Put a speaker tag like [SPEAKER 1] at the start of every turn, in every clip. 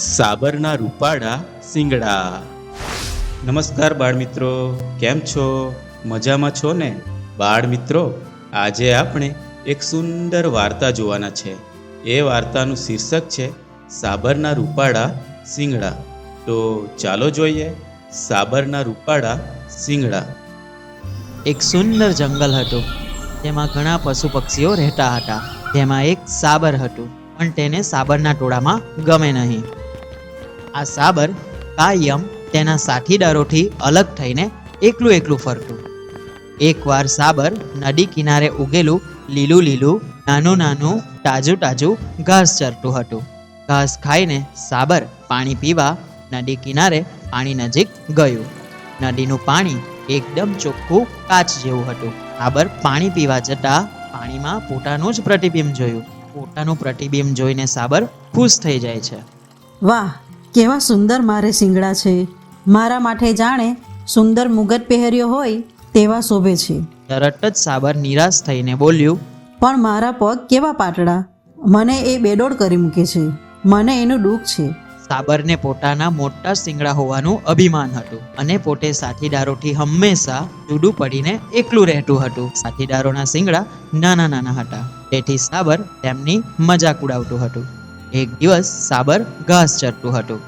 [SPEAKER 1] સાબરના રૂપાળા સિંગડા. નમસ્કાર બાળમિત્રો, કેમ છો? મજામાં છો ને? બાળમિત્રો, આજે આપણે એક સુંદર વાર્તા જોવાના છે. એ વાર્તાનું શીર્ષક છે, સાબરના રૂપાળા સિંગડા. તો ચાલો જોઈએ, સાબરના રૂપાળા સિંગડા.
[SPEAKER 2] એક સુંદર જંગલ હતું. તેમાં ઘણા પશુ પક્ષીઓ રહેતા હતા. તેમાં એક સાબર હતું, પણ તેને સાબરના ટોળામાં ગમે નહીં. આ સાબર કાયમ તેના સાથીદારોથી અલગ થઈને એકલું એકલું ફરતું. એકવાર સાબર નદી કિનારે ઉગેલું લીલું લીલું, નાનું નાનું, તાજું તાજું ઘાસ ચરતું હતું. ઘાસ ખાઈને સાબર પાણી પીવા નદી કિનારે પાણી નજીક ગયું. નદીનું પાણી એકદમ ચોખ્ખું કાચ જેવું હતું. સાબર પાણી પીવા જતા પાણીમાં પોતાનું જ પ્રતિબિંબ જોયું. પોતાનું પ્રતિબિંબ જોઈને સાબર ખુશ થઈ જાય છે.
[SPEAKER 3] વાહ કેવા સુંદર મારે શિંગડા છે. મારા માટે જાણે સુંદર મુગટ પહેર્યો હોય તેવા શોભે છે.
[SPEAKER 2] તરત જ સાબર નિરાશ થઈને બોલ્યું
[SPEAKER 3] પણ મારા પગ કેવા પાતળા? મને એ બેડોળ કરી મૂકે છે. મને એનું દુઃખ છે.
[SPEAKER 2] સાબરને પોતાના મોટા શિંગડા હોવાનું અભિમાન હતું અને પોતે સાથીદારોથી હંમેશા જુદું પડીને એકલું રહેતું હતું. સાથીદારોના શિંગડા નાના નાના હતા. તેથી સાબર તેમની મજાક ઉડાવતું હતું. એક દિવસ સાબર ઘાસ ચરતું હતું.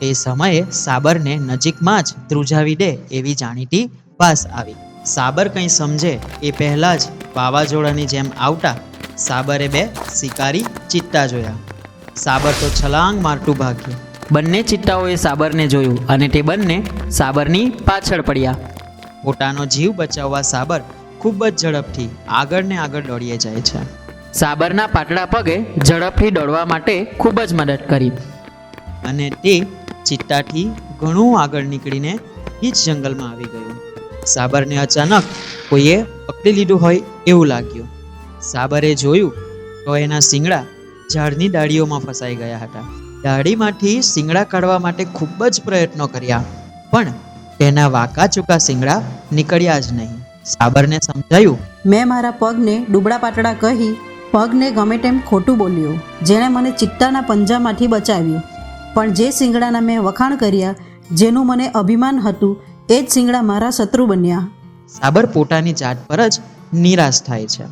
[SPEAKER 2] તે સમયે સાબરને નજીકમાં જ ધ્રુજાવી દે એવી જાણીતી વાસ આવી. સાબર કંઈ સમજે એ પહેલાં જ વાવાઝોડાની જેમ આવતા સાબરે બે શિકારી ચિત્તા જોયા. સાબર તો છલાંગ મારતું ભાગ્યું. બંને ચિત્તાઓએ સાબરને જોયું અને તે બંને સાબરની પાછળ પડ્યા. પોતાનો જીવ બચાવવા સાબર ખૂબ જ ઝડપથી આગળ ને આગળ દોડીએ જાય છે. સાબરના પાટડા પગે ઝડપથી દોડવા માટે ખૂબ જ મદદ કરી. અને તે ચિત્તાથી ઘણું આગળ નીકળીને ગીચ જંગલમાં આવી ગયું. સાબરને અચાનક કોઈએ પકડી લીધું હોય એવું લાગ્યું. સાબરે જોયું તો એના શિંગડા ઝાડની ડાળીઓમાં ફસાઈ ગયા હતા. ડાળીમાંથી શિંગડા કાઢવા માટે ખૂબ જ પ્રયત્નો કર્યા પણ તેના વાંકા ચૂકા શિંગડા નીકળ્યા જ નહીં. સાબરને સમજાયું
[SPEAKER 3] મેં મારા પગને ડૂબડા પાતળા કહી પગને ગમે તેમ ખોટું બોલ્યો જેણે મને ચિત્તાના પંજામાંથી બચાવ્યું. પણ જે શિંગડાના મેં વખાણ કર્યા જેનું મને અભિમાન હતું એ જ શિંગડા મારા શત્રુ બન્યા.
[SPEAKER 2] સાબર પોતાની જાત પર જ નિરાશ થાય છે.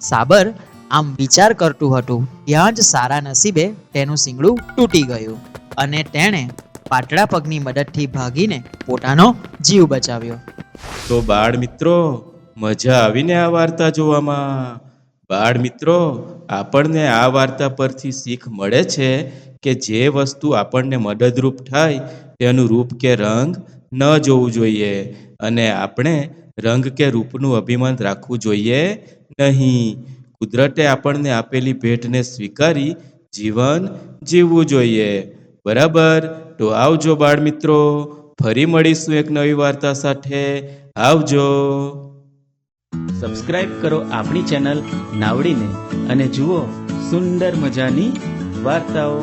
[SPEAKER 2] સાબર આમ વિચાર કરતું હતું ત્યાં જ સારા નસીબે તેનું શિંગડું તૂટી ગયું અને તેણે પાટડા પગની મદદથી ભાગીને પોતાનો જીવ બચાવ્યો.
[SPEAKER 1] તો બાળ મિત્રો મજા આવીને આ વાર્તા જોવામાં. બાળ મિત્રો, આપણને આ વાર્તા પરથી શીખ મળે છે કે જે વસ્તુ આપણને મદદરૂપ થાય તેનું રૂપ કે રંગ ન જોવું જોઈએ અને આપણે રંગ કે રૂપનું અભિમાન રાખવું જોઈએ નહીં. કુદરતે આપણને આપેલી ભેટને સ્વીકારી જીવન જીવવું જોઈએ. બરાબર? તો આવજો બાળ મિત્રો, ફરી મળીશું એક નવી વાર્તા સાથે. આવજો. સબસ્ક્રાઇબ કરો આપણી ચેનલ નાવડીને અને જુઓ સુંદર મજાની વાર્તાઓ.